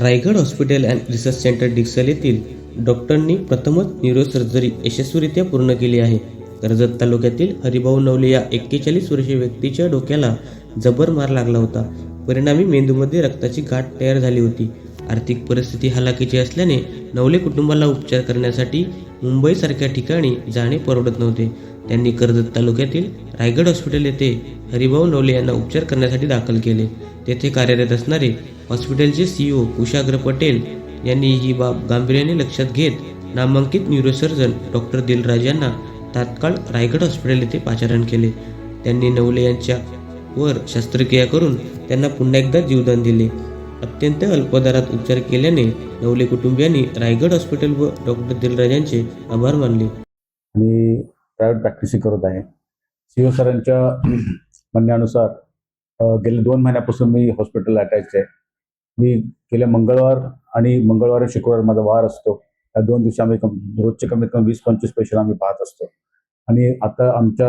Raigad hospital and research centre Diksal येथील डॉक्टरांनी प्रथमच न्यूरोसर्जरी यशस्वीरित्या पूर्ण केली आहे. कर्जत तालुक्यातील हरिभाऊ नवले या एक्केचाळीस वर्षीय व्यक्तीच्या डोक्याला जबर मार लागला होता. परिणामी मेंदूमध्ये रक्ताची गाठ तयार झाली होती. आर्थिक परिस्थिती हलाखीची असल्याने नवले कुटुंबाला उपचार करण्यासाठी मुंबईसारख्या ठिकाणी जाणे परवडत नव्हते. त्यांनी कर्जत तालुक्यातील रायगड हॉस्पिटल येथे हरिभाऊ नवले यांना उपचार करण्यासाठी दाखल केले. तेथे कार्यरत असणारे हॉस्पिटलचे सीईओ कुशाग्र पटेल यांनी ही बाब गांभीर्याने लक्षात घेत नामांकित न्यूरोसर्जन डॉक्टर दिलराज यांना तात्काळ रायगड हॉस्पिटल येथे पाचारण केले. त्यांनी नवले यांच्या वर शस्त्रक्रिया करून त्यांना पुन्हा एकदा जीवदान दिले. अत्यंत अल्प दरात उपचार केल्याने नवले कुटुंबियांनी रायगड हॉस्पिटल व डॉक्टर दिलराज यांचे आभार मानले. मी प्रायव्हेट प्रॅक्टिसिंग करत आहे. सीओ सरांच्या म्हणण्यानुसार गेल्या दोन महिन्यापासून मी हॉस्पिटल अटॅच आहे. मी गेल्या मंगळवार आणि मंगळवार आणि शुक्रवार माझा वार असतो. या दोन दिवशी आम्ही कम रोजचे कमीत कमी वीस पंचवीस पेशंट आम्ही पाहत असतो. आणि आता आमच्या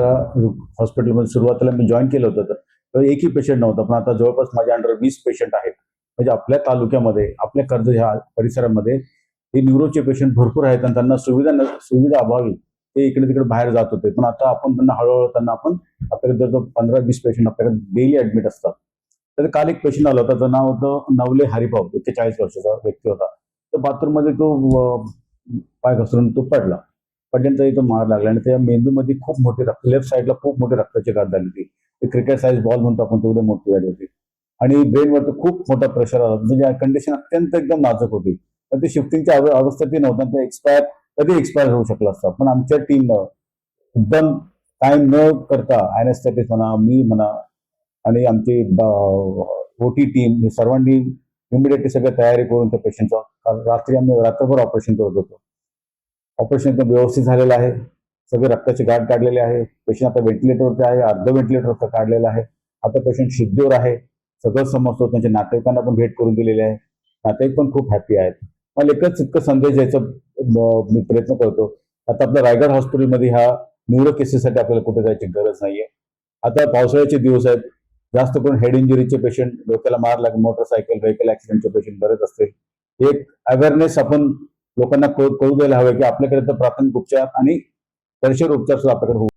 हॉस्पिटलमध्ये सुरुवातीला मी जॉईन केलं होतं तर एकही पेशंट नव्हता. पण आता जवळपास माझ्या अंडर वीस पेशंट आहेत. म्हणजे आपल्या तालुक्यामध्ये आपल्या कर्ज ह्या परिसरामध्ये हे न्यूरोचे पेशंट भरपूर आहेत आणि त्यांना सुविधा न सुविधा अभावी ते इकडे तिकडे बाहेर जात होते. पण आता आपण त्यांना हळूहळू त्यांना आपण आपल्याकडे जर पंधरा वीस पेशंट आपल्याकडे डेली ऍडमिट असतात. तर काल एक पेशंट आला होता त्याचं नाव होतं नवले हरिभाऊ एक्केचाळीस वर्षाचा व्यक्ती होता. तर बाथरूममध्ये तो पाय घसरून तो पडला. पडल्यानंतर इथं मार लागला आणि त्या मेंदूमध्ये खूप मोठी रक्त लेफ्ट साईडला खूप मोठी रक्ताची गाठ झाली होती. ते क्रिकेट साईज बॉल म्हणतो आपण तेवढे मोठी झाली होती. आणि ब्रेनवरती खूप मोठा प्रेशर आला. म्हणजे कंडिशन अत्यंत एकदम नाजूक होती. तर ते शिफ्टिंगच्या अव- ती नव्हतं ते एक्सपायर कधी एक्सपायर होऊ शकलं असतं. पण आमच्या टीमनं एकदम टाइम न करता अॅनेस्थेटिस म्हणा मी म्हणा आणि आमची ओटी टीम हे सर्वांनी इमिडिएटली सगळं तयारी करून त्या पेशंटचं रात्री आम्ही रात्रभर ऑपरेशन करत होतो. ऑपरेशन एकदम व्यवस्थित झालेलं आहे. सगळे रक्ताचे गाठ काढलेले आहे. पेशंट आता व्हेंटिलेटरवरती आहे अर्ध व्हेंटिलेटरवरती काढलेलं आहे. आता पेशंट शुद्धीवर आहे. सगळं समजतो. त्यांच्या नातेवाईकांना पण भेट करून दिलेली आहे. नातेवाईक पण खूप हॅपी आहेत. मला एकच इतकं संदेश द्यायचा मी प्रयत्न करतो. आता आपल्या रायगड हॉस्पिटलमध्ये ह्या न्यूरो केसेससाठी आपल्याला कुठे जायची गरज नाहीये. आता पावसाळ्याचे दिवस आहेत. जास्त करून हेड इंजुरीचे पेशंट डोक्याला मार लागेल मोटरसायकल व्हेकल ऍक्सिडेंटचे पेशंट बरेच असतील. एक अवेअरनेस आपण लोकांना कळू द्यायला हवं की आपल्याकडे तर प्राथमिक उपचार आणि तरशेर उपचार सुद्धा आपल्याकडे होऊ